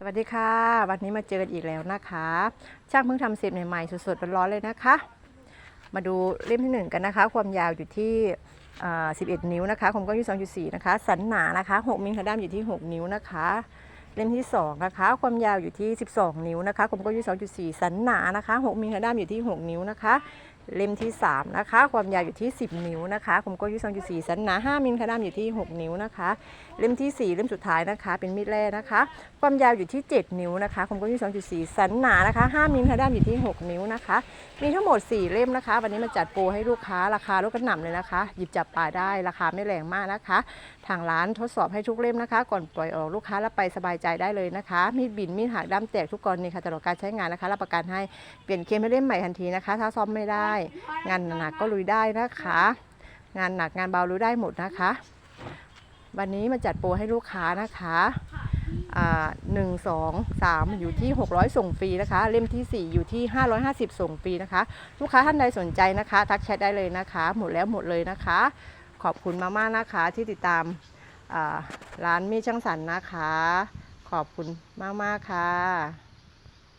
สวัสดีค่ะ วันนี้มาเจอกันอีกแล้วนะคะ ช่างเพิ่งทำเสร็จใหม่ๆสดๆร้อนๆเลยนะคะ มาดูเล่มที่ 1 กันนะคะ ความยาวอยู่ที่ 11 นิ้วนะคะความกว้างอยู่2.4 นะคะ สันหนานะคะ 6 มิลลิด้ามอยู่ที่ 6 นิ้วนะคะ เล่มที่ 2 นะคะ ความยาวอยู่ที่ 12 นิ้วนะคะความกว้างอยู่2.4 สันหนานะคะ 6 มิลลิด้ามอยู่ที่ 6 นิ้วนะคะ เล่มที่ 3 นะคะ ความยาวอยู่ที่ 10 นิ้วนะคะคมกว้างอยู่2.4สันหนา5มิลลิด้ามอยู่ที่ 6 นิ้วนะคะ เล่มทีสี่ 4 เล่มสุดท้ายนะคะ เป็นมีดแร่นะคะ ความยาวอยู่ที่ 7 นิ้วนะคะคมกว้างอยู่2.4สันหนานะคะ5มิลลิด้ามอยู่ที่ 6 นิ้วนะคะ มีทั้งหมด 4 เล่มนะคะ วันนี้มาจัดโปรให้ลูกค้าราคาลดกระหน่ำเลยนะคะ หยิบจับปลาได้ราคาไม่แรงมากนะคะ ทางร้านทดสอบให้ทุกเล่มนะคะ ก่อนปล่อยออกลูกค้ารับไปสบายใจได้เลยนะคะ มีดบินมีดหักด้ามแตกทุกกรณีค่ะตลอดการใช้งานนะคะรับประกันให้เปลี่ยนเคมให้เล่มใหม่ทันทีนะคะ ถ้าซ่อมไม่ได้งานหนักก็ลุยได้นะคะ งานหนักงานเบาลุยได้หมดนะคะ วันนี้มาจัดโปรให้ลูกค้านะคะหนึ่งสองสามอยู่ที่ 600 ส่งฟรีนะคะ เล่มที่ 4 อยู่ที่ 550 ส่งฟรีนะคะ ลูกค้าท่านใดสนใจนะคะ ทักแชทได้เลยนะคะ หมดแล้วหมดเลยนะคะ ขอบคุณมากๆนะคะที่ติดตามร้านมีช่างสรรนะคะ ขอบคุณมากๆค่ะ